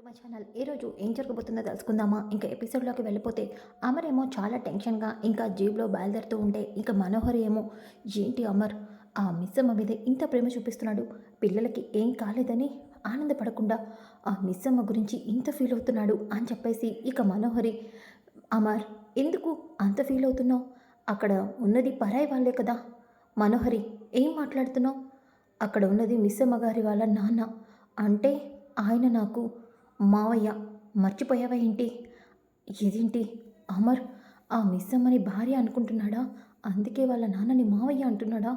To my channel. ఈరోజు ఏం జరగబోతుందో తెలుసుకుందామా? ఇంకా ఎపిసోడ్లోకి వెళ్ళిపోతే అమరేమో చాలా టెన్షన్గా ఇంకా జీబ్లో బయలుదేరుతూ ఉంటే ఇంకా మనోహర్ ఏమో ఏంటి అమర్? ఆ మిస్సమ్మ మీద ఇంత ప్రేమ చూపిస్తున్నాడు. పిల్లలకి ఏం కాలేదని ఆనందపడకుండా ఆ మిస్సమ్మ గురించి ఇంత ఫీల్ అవుతున్నాడు అని చెప్పేసి ఇక మనోహరి అమర్ ఎందుకు అంత ఫీల్ అవుతున్నావు? అక్కడ ఉన్నది పరాయి వాళ్ళే కదా. మనోహరి ఏం మాట్లాడుతున్నావు? అక్కడ ఉన్నది మిస్సమ్మ గారి వాళ్ళ నాన్న. అంటే ఆయన నాకు మావయ్య మర్చిపోయావా ఏంటి? ఇదేంటి అమర్ ఆ మిస్సమ్మని భార్య అనుకుంటున్నాడా? అందుకే వాళ్ళ నాన్నని మావయ్య అంటున్నాడా?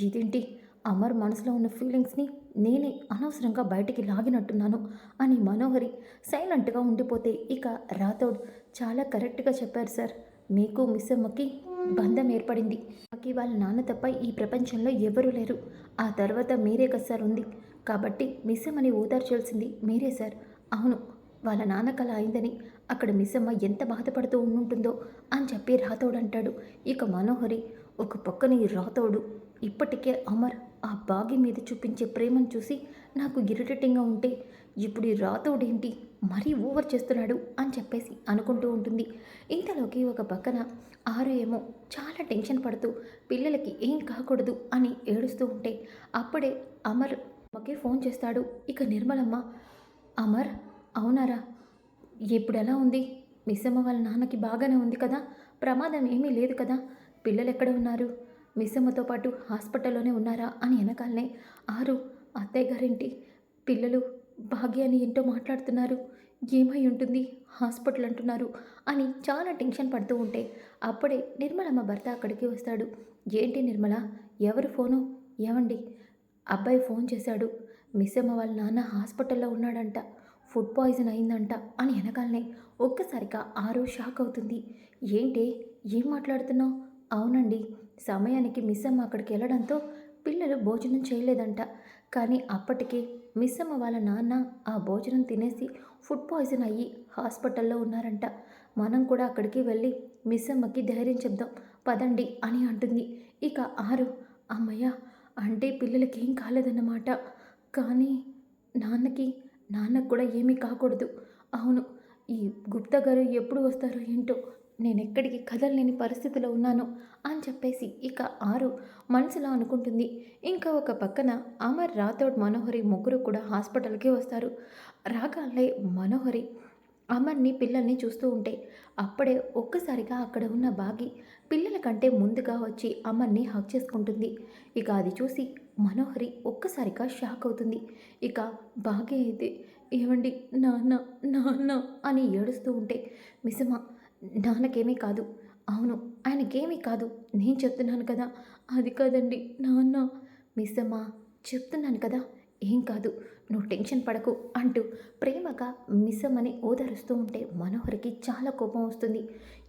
ఇదేంటి? అమర్ మనసులో ఉన్న ఫీలింగ్స్ని నేనే అనవసరంగా బయటికి లాగినట్టున్నాను అని మనోహరి సైలెంట్గా ఉండిపోతే ఇక రాథోడ్ చాలా కరెక్ట్గా చెప్పారు సార్. మీకు మిస్సమ్మకి బంధం ఏర్పడింది. మాకి వాళ్ళ నాన్న తప్ప ఈ ప్రపంచంలో ఎవరూ లేరు. ఆ తర్వాత మీరే కదా సార్ ఉంది. కాబట్టి మిస్సమ్మని ఓదార్చాల్సింది మీరే సార్. అవును వాళ్ళ నాన్న కళ అయిందని. అక్కడ మిస్సమ్మ ఎంత బాధపడుతూ ఉంటుందో అని చెప్పి రాతోడు అంటాడు ఇక మనోహరి ఒక పక్కన ఈ రాతోడు. ఇప్పటికే అమర్ ఆ బాగి మీద చూపించే ప్రేమను చూసి నాకు ఇరిటేటింగ్గా ఉంటే ఇప్పుడు ఈ రాతోడేంటి? మరీ ఓవర్ చేస్తున్నాడు అని చెప్పేసి అనుకుంటూ ఉంటుంది. ఇంతలోకి ఒక పక్కన ఆరు ఏమో చాలా టెన్షన్ పడుతూ పిల్లలకి ఏం కాకూడదు అని ఏడుస్తూ ఉంటే అప్పుడే అమర్ అమ్మకి ఫోన్ చేస్తాడు. ఇక నిర్మలమ్మ అమర్ అవునారా? ఇప్పుడు ఎలా ఉంది? మిస్సమ్మ వాళ్ళ నాన్నకి బాగానే ఉంది కదా? ప్రమాదం ఏమీ లేదు కదా? పిల్లలు ఎక్కడ ఉన్నారు? మిస్సమ్మతో పాటు హాస్పిటల్లోనే ఉన్నారా అని వెనకాలనే ఆరు అత్తయ్య గారింటి పిల్లలు భాగ్యాన్ని ఏంటో మాట్లాడుతున్నారు. ఏమై ఉంటుంది? హాస్పిటల్ అంటున్నారు అని చాలా టెన్షన్ పడుతూ ఉంటే అప్పుడే నిర్మలమ్మ భర్త అక్కడికి వస్తాడు. ఏంటి నిర్మల? ఎవరు ఫోను? ఏమండి అబ్బాయి ఫోన్ చేశాడు. మిస్సమ్మ వాళ్ళ నాన్న హాస్పిటల్లో ఉన్నాడంట. ఫుడ్ పాయిజన్ అయిందంట అని వెనకాలనే ఒక్కసారిగా ఆరు షాక్ అవుతుంది. ఏంటి? ఏం మాట్లాడుతున్నావు? అవునండి. సమయానికి మిస్ అమ్మ అక్కడికి వెళ్ళడంతో పిల్లలు భోజనం చేయలేదంట. కానీ అప్పటికే మిస్సమ్మ వాళ్ళ నాన్న ఆ భోజనం తినేసి ఫుడ్ పాయిజన్ అయ్యి హాస్పిటల్లో ఉన్నారంట. మనం కూడా అక్కడికి వెళ్ళి మిస్సమ్మకి ధైర్యం చెప్దాం పదండి అని అంటుంది. ఇక ఆరు అమ్మయ్య అంటే పిల్లలకి ఏం కాలేదన్నమాట. కానీ నాన్నకి నాన్నకు కూడా ఏమీ కాకూడదు. అవును ఈ గుప్తా గారు ఎప్పుడు వస్తారో ఏంటో నేను ఎక్కడికి కదలలేని పరిస్థితిలో ఉన్నాను అని చెప్పేసి ఇక ఆరు మనసులో అనుకుంటుంది. ఇంకా ఒక పక్కన అమర్ రాథోడ్ మనోహరి ముగ్గురు కూడా హాస్పిటల్కి వస్తారు. రాగాలే మనోహరి అమర్ని పిల్లల్ని చూస్తూ ఉంటే అప్పుడే ఒక్కసారిగా అక్కడ ఉన్న బాగి పిల్లల కంటే ముందుగా వచ్చి అమర్ని హక్ చేసుకుంటుంది. ఇక అది చూసి మనోహరి ఒక్కసారిగా షాక్ అవుతుంది. ఇక బాగే అయితే ఏమండి నాన్న నాన్న అని ఏడుస్తూ ఉంటే మిసమ్మ నాన్నకేమీ కాదు. అవును ఆయనకేమీ కాదు నేను చెప్తున్నాను కదా. అది కాదండి నాన్న. మిస్సమ్మ చెప్తున్నాను కదా ఏం కాదు నువ్వు టెన్షన్ పడకు అంటూ ప్రేమగా మిసమని ఓదరుస్తూ ఉంటే మనోహర్కి చాలా కోపం వస్తుంది.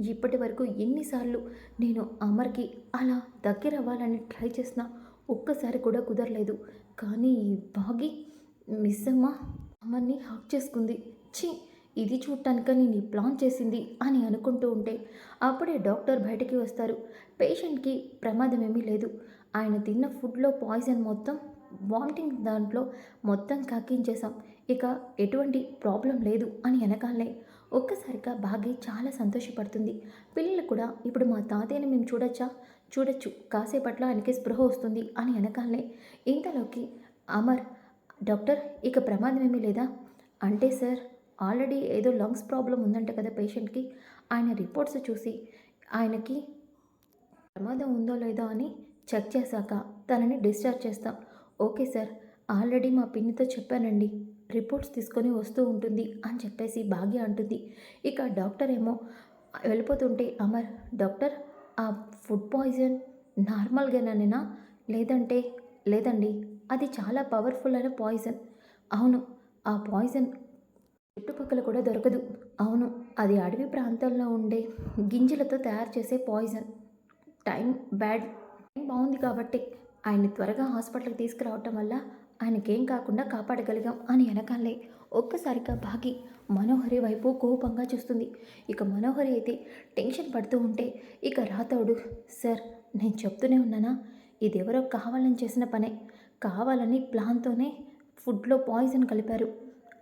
ఇప్పటి వరకు ఎన్నిసార్లు నేను అమర్కి అలా దగ్గర అవ్వాలని ట్రై చేసినా ఒక్కసారి కూడా కుదరలేదు. కానీ ఈ బాగి మిస్సమ్మ అమర్ని హక్ చేసుకుంది. ఛీ ఇది చూడటానికని నీ ప్లాన్ చేసింది అని అనుకుంటూ ఉంటే అప్పుడే డాక్టర్ బయటికి వస్తారు. పేషెంట్కి ప్రమాదం ఏమీ లేదు. ఆయన తిన్న ఫుడ్లో పాయిజన్ మొత్తం వామిటింగ్ దాంట్లో మొత్తం కక్కించేసాం ఇక ఎటువంటి ప్రాబ్లం లేదు అని వెనకాలే ఒక్కసారిగా బాగి చాలా సంతోషపడుతుంది. పిల్లలు కూడా ఇప్పుడు మా తాతయ్యని మేము చూడొచ్చా? చూడొచ్చు. కాసేపట్లో ఆయనకి స్పృహ వస్తుంది అని వెనకాలే ఇంతలోకి అమర్ డాక్టర్ ఇక ప్రమాదం ఏమీ లేదా? అంటే సార్ ఆల్రెడీ ఏదో లంగ్స్ ప్రాబ్లం ఉందంట కదా పేషెంట్కి. ఆయన రిపోర్ట్స్ చూసి ఆయనకి ప్రమాదం ఉందో లేదో అని చెక్ చేశాక తనని డిశ్చార్జ్ చేస్తాం. ఓకే సార్ ఆల్రెడీ మా పిన్నితో చెప్పానండి. రిపోర్ట్స్ తీసుకొని వస్తూ ఉంటుంది అని చెప్పేసి భాగ్య అంటుంది. ఇక డాక్టర్ ఏమో వెళ్ళిపోతుంటే అమర్ డాక్టర్ ఆ ఫుడ్ పాయిజన్ నార్మల్గానేనా? లేదంటే లేదండి అది చాలా పవర్ఫుల్ అయిన పాయిజన్. అవును ఆ పాయిజన్ చుట్టుపక్కల కూడా దొరకదు. అవును అది అడవి ప్రాంతంలో ఉండే గింజలతో తయారు చేసే పాయిజన్. టైం బ్యాడ్ టైం బాగుంది కాబట్టి. ఆయన్ని త్వరగా హాస్పిటల్కి తీసుకురావటం వల్ల ఆయనకేం కాకుండా కాపాడగలిగాం అని వెనకాలే ఒక్కసారిగా బాగి మనోహరి వైపు కోపంగా చూస్తుంది. ఇక మనోహరి అయితే టెన్షన్ పడుతూ ఉంటే ఇక రాతవుడు సార్ నేను చెప్తూనే ఉన్నానా? ఇది ఎవరో కావాలని చేసిన పనే. కావాలని ప్లాన్తోనే ఫుడ్లో పాయిజన్ కలిపారు.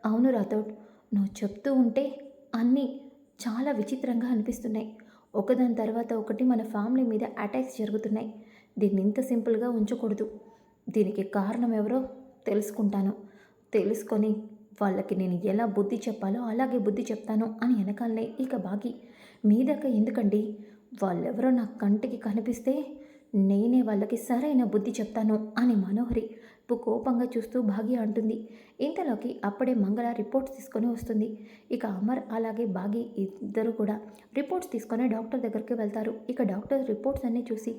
అవును రాతౌడ్ నువ్వు చెప్తూ ఉంటే అన్నీ చాలా విచిత్రంగా అనిపిస్తున్నాయి. ఒకదాని తర్వాత ఒకటి మన ఫ్యామిలీ మీద అటాక్స్ జరుగుతున్నాయి. దీన్ని ఇంత సింపుల్గా ఉంచకూడదు. దీనికి కారణం ఎవరో తెలుసుకుంటాను. తెలుసుకొని వాళ్ళకి నేను ఎలా బుద్ధి చెప్పాలో అలాగే బుద్ధి చెప్తాను అని వెనకాలనే ఇక బాగి మీదక ఎందుకండి? వాళ్ళెవరో నా కంటికి కనిపిస్తే నేనే వాళ్ళకి సరైన బుద్ధి చెప్తాను అని మనోహరి కోపంగా చూస్తూ భాగి అంటుంది. ఇంతలోకి అప్పుడే మంగళ రిపోర్ట్స్ తీసుకొని వస్తుంది. ఇక అమర్ అలాగే భాగి ఇద్దరు కూడా రిపోర్ట్స్ తీసుకొని డాక్టర్ దగ్గరికి వెళ్తారు. ఇక డాక్టర్ రిపోర్ట్స్ అన్నీ చూసి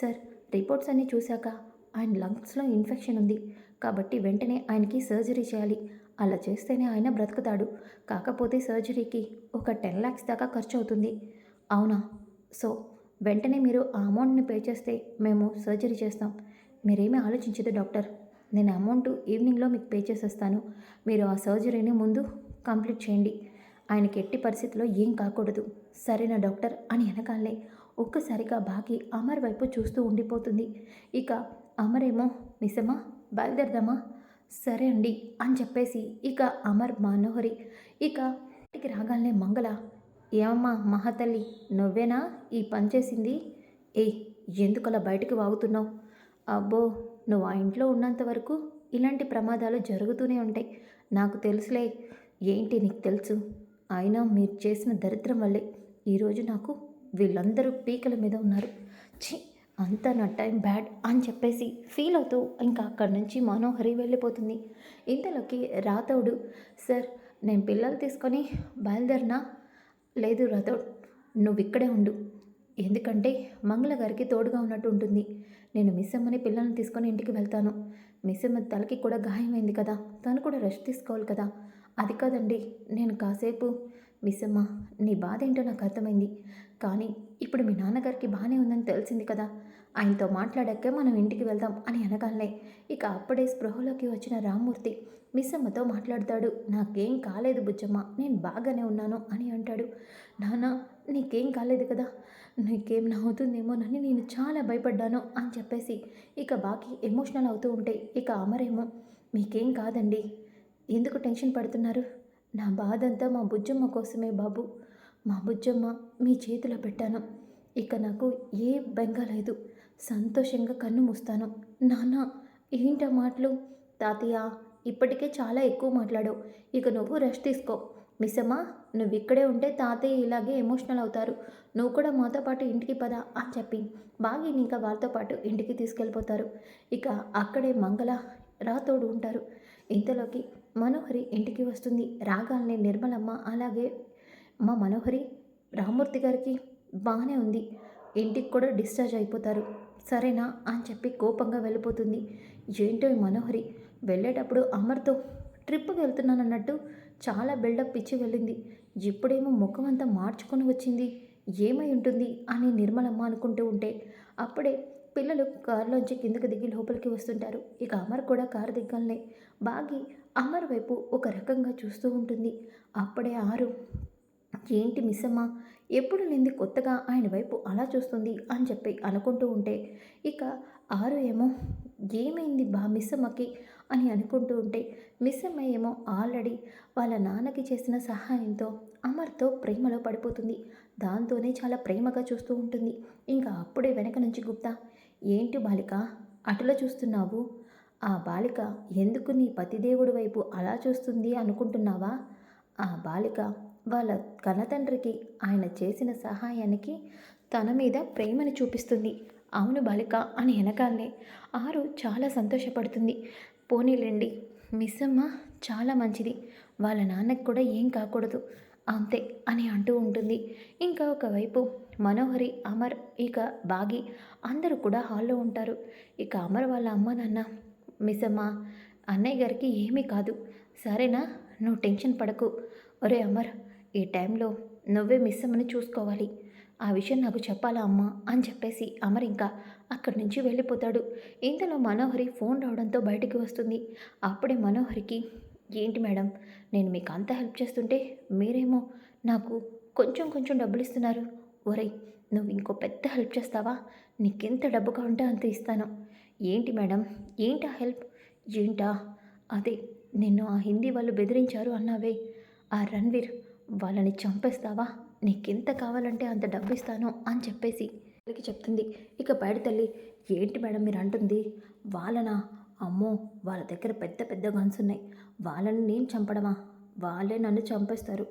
సార్ రిపోర్ట్స్ అన్నీ చూశాక ఆయన లంగ్స్లో ఇన్ఫెక్షన్ ఉంది. కాబట్టి వెంటనే ఆయనకి సర్జరీ చేయాలి. అలా చేస్తేనే ఆయన బ్రతుకుతాడు. కాకపోతే సర్జరీకి ఒక టెన్ ల్యాక్స్ దాకా ఖర్చు అవుతుంది అవునా? సో వెంటనే మీరు ఆ అమౌంట్ని పే చేస్తే మేము సర్జరీ చేస్తాం. మీరేమీ ఆలోచించదు డాక్టర్. నేను అమౌంట్ ఈవినింగ్లో మీకు పే చేసేస్తాను. మీరు ఆ సర్జరీని ముందు కంప్లీట్ చేయండి. ఆయనకి ఎట్టి పరిస్థితిలో ఏం కాకూడదు. సరేనా డాక్టర్ అని వెనకాలే ఒక్కసారిగా బాకి అమర్ వైపు చూస్తూ ఉండిపోతుంది. ఇక అమరేమో నిజమా? బయలుదేరదామా? సరే అండి అని చెప్పేసి ఇక అమర్ మనోహరి ఇక ఇంటికి రాగానే మంగళ ఏమమ్మా మహాతల్లి నువ్వేనా ఈ పని చేసింది? ఏ ఎందుకలా బయటకు వాగుతున్నావు? అబ్బో నువ్వు ఆ ఇంట్లో ఉన్నంత వరకు ఇలాంటి ప్రమాదాలు జరుగుతూనే ఉంటాయి. నాకు తెలుసులే. ఏంటి నీకు తెలుసు? అయినా మీరు చేసిన దరిద్రం వల్లే. ఈరోజు నాకు వీళ్ళందరూ పీకల మీద ఉన్నారు. ఛీ అంత నా టైం బ్యాడ్ అని చెప్పేసి ఫీల్ అవుతూ ఇంకా అక్కడి నుంచి మనోహరి వెళ్ళిపోతుంది. ఇంతలోకి రాతోడు సార్ నేను పిల్లలు తీసుకొని బయలుదేరినా? లేదు రాథోడ్ నువ్వు ఇక్కడే ఉండు. ఎందుకంటే మంగళ గారికి తోడుగా ఉన్నట్టు ఉంటుంది. నేను మిస్ అమ్మని పిల్లల్ని తీసుకొని ఇంటికి వెళ్తాను. మిస్ అమ్మ తలకి కూడా గాయమైంది కదా. తను కూడా రెస్ట్ తీసుకోవాలి కదా. అది కాదండి నేను కాసేపు మిస్సమ్మ నీ బాధ ఏంటో నాకు అర్థమైంది. కానీ ఇప్పుడు మీ నాన్నగారికి బాగానే ఉందని తెలిసింది కదా. ఆయనతో మాట్లాడాకే మనం ఇంటికి వెళ్దాం అని అనగానే ఇక అప్పుడే స్పృహలోకి వచ్చిన రామ్మూర్తి మిస్సమ్మతో మాట్లాడతాడు. నాకేం కాలేదు బుజ్జమ్మ నేను బాగానే ఉన్నాను అని అంటాడు. నాన్న నీకేం కాలేదు కదా. నీకేం అవుతుందేమోనని నేను చాలా భయపడ్డాను అని చెప్పేసి ఇక బాకీ ఎమోషనల్ అవుతూ ఉంటే ఇక అమరేమో మీకేం కాదండి. ఎందుకు టెన్షన్ పడుతున్నారు? నా బాధంతా మా బుజ్జమ్మ కోసమే బాబు. మా బుజ్జమ్మ మీ చేతిలో పెట్టాను. ఇక నాకు ఏ బెంగ లేదు. సంతోషంగా కన్ను మూస్తాను. నాన్న ఏంటా మాటలు? తాతయ్య ఇప్పటికే చాలా ఎక్కువ మాట్లాడావు. ఇక నువ్వు రెస్ట్ తీసుకో. మిసమ్మా నువ్వు ఇక్కడే ఉంటే తాతయ్య ఇలాగే ఎమోషనల్ అవుతారు. నువ్వు కూడా మాతో పాటు ఇంటికి పద అని చెప్పి. బాగిని ఇంకా వాళ్ళతో పాటు ఇంటికి తీసుకెళ్ళిపోతారు. ఇక అక్కడే మంగళ రాతోడు ఉంటారు. ఇంతలోకి మనోహరి ఇంటికి వస్తుంది. రాగాల్ని నిర్మలమ్మ అలాగే మా మనోహరి రామూర్తి గారికి బాగానే ఉంది. ఇంటికి కూడా డిశ్చార్జ్ అయిపోతారు. సరేనా? అని చెప్పి కోపంగా వెళ్ళిపోతుంది. ఏంటో మనోహరి? వెళ్ళేటప్పుడు అమర్తో ట్రిప్కి వెళ్తున్నానన్నట్టు చాలా బిల్డప్ ఇచ్చి వెళ్ళింది. ఇప్పుడేమో ముఖం అంతా మార్చుకొని వచ్చింది. ఏమై ఉంటుంది? అని నిర్మలమ్మ అనుకుంటూ ఉంటే అప్పుడే పిల్లలు కారులోంచి కిందకు దిగి లోపలికి వస్తుంటారు. ఇక అమర్ కూడా కారు దిగ్గాలనే బాగి అమర్ వైపు ఒక రకంగా చూస్తూ ఉంటుంది. అప్పుడే ఆరు ఏంటి మిస్సమ్మ ఎప్పుడు లేని కొత్తగా ఆయన వైపు అలా చూస్తుంది? అని చెప్పి అనుకుంటూ ఉంటే ఇక ఆరు ఏమో ఏమైంది బా మిస్సమ్మకి? అని అనుకుంటూ ఉంటే మిస్సమ్మ ఏమో ఆల్రెడీ వాళ్ళ నాన్నకి చేసిన సహాయంతో అమర్తో ప్రేమలో పడిపోతుంది. దాంతోనే చాలా ప్రేమగా చూస్తూ ఉంటుంది. ఇంకా అప్పుడే వెనక నుంచి గుప్తా ఏంటి బాలిక అటులో చూస్తున్నావు? ఆ బాలిక ఎందుకు నీ పతిదేవుడి వైపు అలా చూస్తుంది అనుకుంటున్నావా? ఆ బాలిక వాళ్ళ కన్నతండ్రికి ఆయన చేసిన సహాయానికి తన మీద ప్రేమను చూపిస్తుంది. అవును బాలిక అని వెనకాలనే ఆరు చాలా సంతోషపడుతుంది. పోనీలేండి మిస్ అమ్మ చాలా మంచిది. వాళ్ళ నాన్నకి కూడా ఏం కాకూడదు. అంతే అని అంటూ ఉంటుంది. ఇంకా ఒకవైపు మనోహరి అమర్ ఇక బాగి అందరూ కూడా హాల్లో ఉంటారు. ఇక అమర్ వాళ్ళ అమ్మ నాన్న మిస్ అన్నయ్య గారికి ఏమీ కాదు. సరేనా? నువ్వు టెన్షన్ పడకు. ఒరే అమర్ ఈ టైంలో నువ్వే మిస్ అమ్మని చూసుకోవాలి. ఆ విషయం నాకు చెప్పాలా అమ్మా? అని చెప్పేసి అమర్ ఇంకా అక్కడి నుంచి వెళ్ళిపోతాడు. ఇంతలో మనోహరి ఫోన్ రావడంతో బయటికి వస్తుంది. అప్పుడే మనోహరికి ఏంటి మేడం నేను మీకు అంత హెల్ప్ చేస్తుంటే మీరేమో నాకు కొంచెం కొంచెం డబ్బులు ఇస్తున్నారు. ఒరేయ్ నువ్వు ఇంకో పెద్ద హెల్ప్ చేస్తావా? నీకెంత డబ్బు కావాలంటే అంత ఇస్తాను. ఏంటి మేడం? ఏంటా హెల్ప్? ఏంటా? అదే నిన్ను ఆ హిందీ వాళ్ళు బెదిరించారు అన్నావే. ఆ రణ్వీర్ వాళ్ళని చంపేస్తావా? నీకెంత కావాలంటే అంత డబ్బు ఇస్తాను అని చెప్పేసి తల్లికి చెప్తుంది. ఇక బయట తల్లి ఏంటి మేడం మీరు అంటుంది? వాళ్ళనా? అమ్మో వాళ్ళ దగ్గర పెద్ద పెద్ద గన్స్ ఉన్నాయి. వాళ్ళని నేను చంపడమా? వాళ్ళే నన్ను చంపేస్తారు.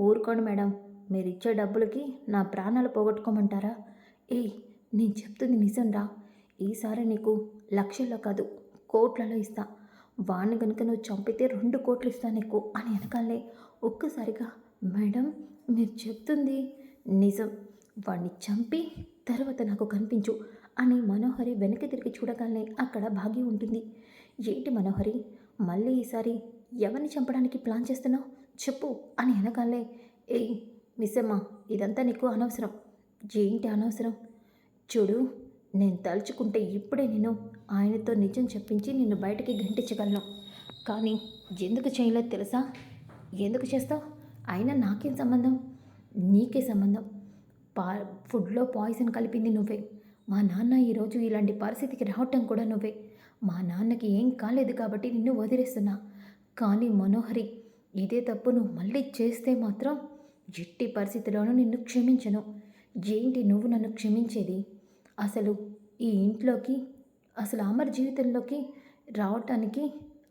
ఊరుకోండి మేడం. మీరు ఇచ్చే డబ్బులకి నా ప్రాణాలు పోగొట్టుకోమంటారా? ఏయ్ నేను చెప్తుంది నిజం రా ఈసారి నీకు లక్షల్లో కాదు కోట్లలో ఇస్తా. వాణ్ణి కనుక నువ్వు చంపితే రెండు కోట్లు ఇస్తా నీకు అని వెనకాలే ఒక్కసారిగా మేడం మీరు చెప్తుంది నిజం. వాణ్ణి చంపి తర్వాత నాకు కనిపించు అని మనోహరి వెనక్కి తిరిగి చూడగానే అక్కడ భాగ్య ఉంటుంది. ఏంటి మనోహరి మళ్ళీ ఈసారి ఎవరిని చంపడానికి ప్లాన్ చేస్తున్నావు? చెప్పు అని వెనకాలే ఏయ్ మిస్సమ్మ ఇదంతా నీకు అనవసరం. ఏంటి అనవసరం? చూడు నేను తలుచుకుంటే ఇప్పుడే నేను ఆయనతో నిజం చెప్పించి నిన్ను బయటకి గంటించగలను కానీ ఎందుకు చేయలేదు తెలుసా? ఎందుకు చేస్తావు? అయినా నాకేం సంబంధం? నీకే సంబంధం? పా ఫుడ్లో పాయిజన్ కలిపింది నువ్వే. మా నాన్న ఈరోజు ఇలాంటి పరిస్థితికి రావటం కూడా నువ్వే. మా నాన్నకి ఏం కాలేదు కాబట్టి నిన్ను వదిలేస్తున్నా. కానీ మనోహరి ఇదే తప్పు నువ్వు మళ్ళీ చేస్తే మాత్రం ఎట్టి పరిస్థితిలోనూ నిన్ను క్షమించను. ఏంటి నువ్వు నన్ను క్షమించేది? అసలు ఈ ఇంట్లోకి అసలు అమర్ జీవితంలోకి రావటానికి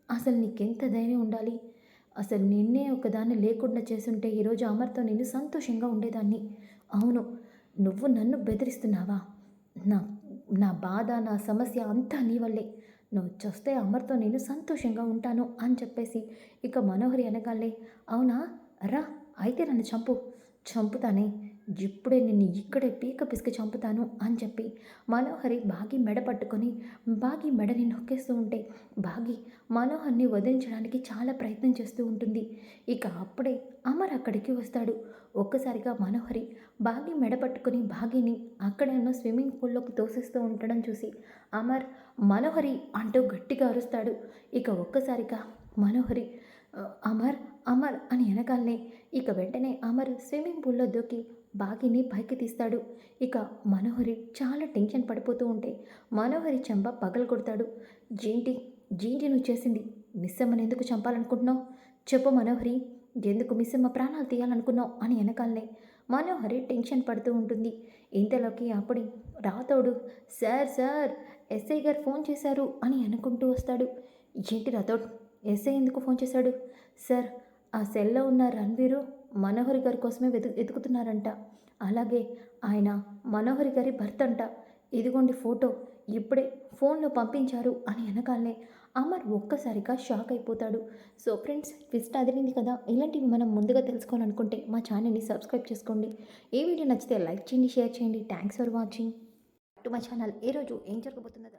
అసలు నీకెంత ధైర్యం ఉండాలి? అసలు నిన్నే ఒకదాన్ని లేకుండా చేసుంటే ఈరోజు అమర్తో నేను సంతోషంగా ఉండేదాన్ని. అవును నువ్వు నన్ను బెదిరిస్తున్నావా? నా నా బాధ నా సమస్య అంతా నీ వల్లే. నువ్వు చూస్తే అమర్తో నేను సంతోషంగా ఉంటాను అని చెప్పేసి ఇక మనోహరి అనగాలే అవునా? రా అయితే నన్ను చంపు. చంపుతానే. ఇప్పుడే నిన్ను ఇక్కడే పీక పిసికి చంపుతాను అని చెప్పి మనోహరి బాగి మెడ పట్టుకొని బాగి మెడని నొక్కేస్తూ ఉంటే బాగి మనోహర్ని వదిలించడానికి చాలా ప్రయత్నం చేస్తూ ఉంటుంది. ఇక అప్పుడే అమర్ అక్కడికి వస్తాడు. ఒక్కసారిగా మనోహరి బాగి మెడ పట్టుకొని బాగిని అక్కడే ఉన్న స్విమ్మింగ్ పూల్లోకి తోసేస్తూ ఉండడం చూసి అమర్ మనోహరి అంటూ గట్టిగా అరుస్తాడు. ఇక ఒక్కసారిగా మనోహరి అమర్ అమర్ అని వెనకాలనే ఇక వెంటనే అమర్ స్విమ్మింగ్ పూల్లో దూకి బాగిని పైకి తీస్తాడు. ఇక మనోహరి చాలా టెన్షన్ పడిపోతూ ఉంటే మనోహరి చెంప పగలు కొడతాడు. జీంటి జేంటి నువ్వు చేసింది? మిస్సమ్మను ఎందుకు చంపాలనుకుంటున్నావు? చెప్పు మనోహరి ఎందుకు మిస్సమ్మ ప్రాణాలు తీయాలనుకున్నావు? అని వెనకాలనే మనోహరి టెన్షన్ పడుతూ ఉంటుంది. ఇంతలోకి అప్పుడే రాతోడు సార్ సార్ ఎస్ఐ గారు ఫోన్ చేశారు అని అనుకుంటూ వస్తాడు. ఏంటి రాతోడు ఎస్ఐ ఎందుకు ఫోన్ చేశాడు? సార్ ఆ సెల్లో ఉన్న రణ్వీరు మనోహరి గారి కోసమే వెతు వెతుకుతున్నారంట. అలాగే ఆయన మనోహరి గారి భర్త అంట ఇదిగోండి ఫోటో. ఇప్పుడే ఫోన్లో పంపించారు అని వెనకాలనే అమర్ ఒక్కసారిగా షాక్ అయిపోతాడు. సో ఫ్రెండ్స్ ట్విస్ట్ అదిరింది కదా? ఇలాంటివి మనం ముందుగా తెలుసుకోవాలనుకుంటే మా ఛానల్ని సబ్స్క్రైబ్ చేసుకోండి. ఏ వీడియో నచ్చితే లైక్ చేయండి షేర్ చేయండి. Thanks for watching. టు మా ఛానల్. ఏ రోజు ఏం జరగబోతుందో